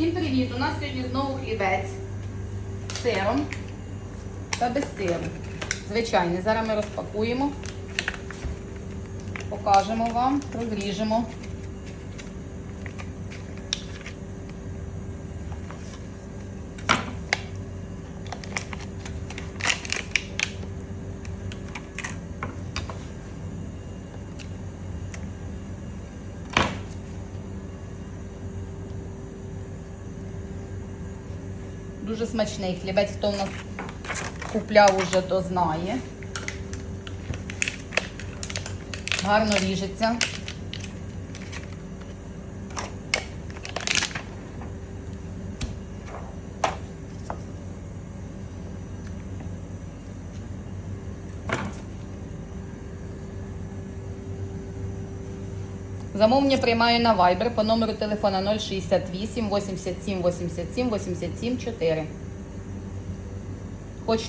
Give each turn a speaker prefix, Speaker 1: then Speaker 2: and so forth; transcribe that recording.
Speaker 1: Всім привіт! У нас сьогодні знову хлібець з сиром та без сиру. Звичайний. Зараз ми розпакуємо, покажемо вам, розріжемо. Дуже смачний хлібець, хто в нас купляв уже, то знає. Гарно ріжеться. Замовлення приймаю на Viber по номеру телефона 068 87 87 87 4.